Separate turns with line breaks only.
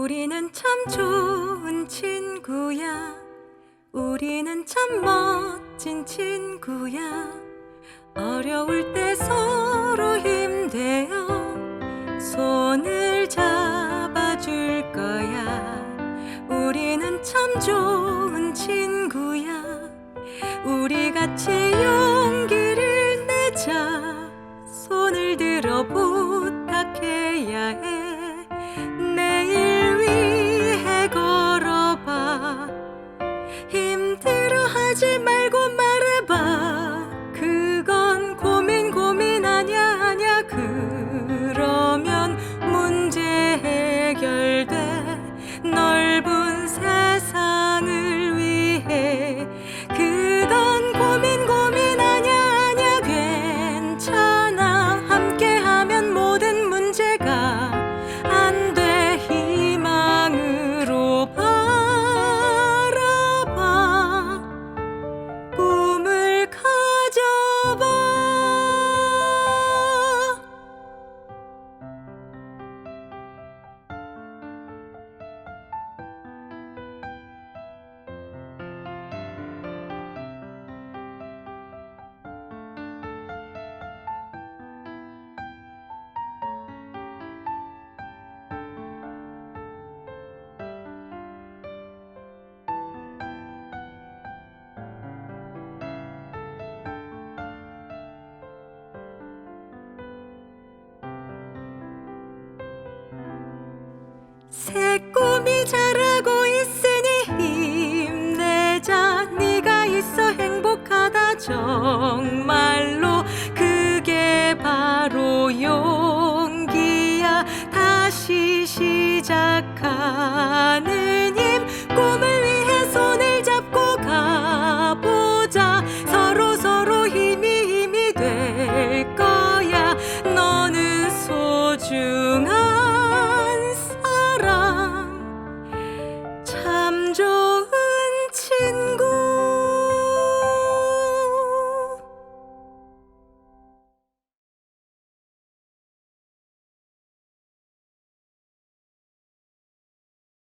우리는 참 좋은 친구야. 우리는 참 멋진 친구야. 어려울 때 서로 힘대어 손을 잡아줄 거야. 우리는 참 좋은 친구야. 우리 같이 용기를 내자. 손을 들어 부탁해야 해. 새 꿈이 자라고 있으니 힘내자. 네가 있어 행복하다. 정말로 그게 바로 용기야. 다시 시작하는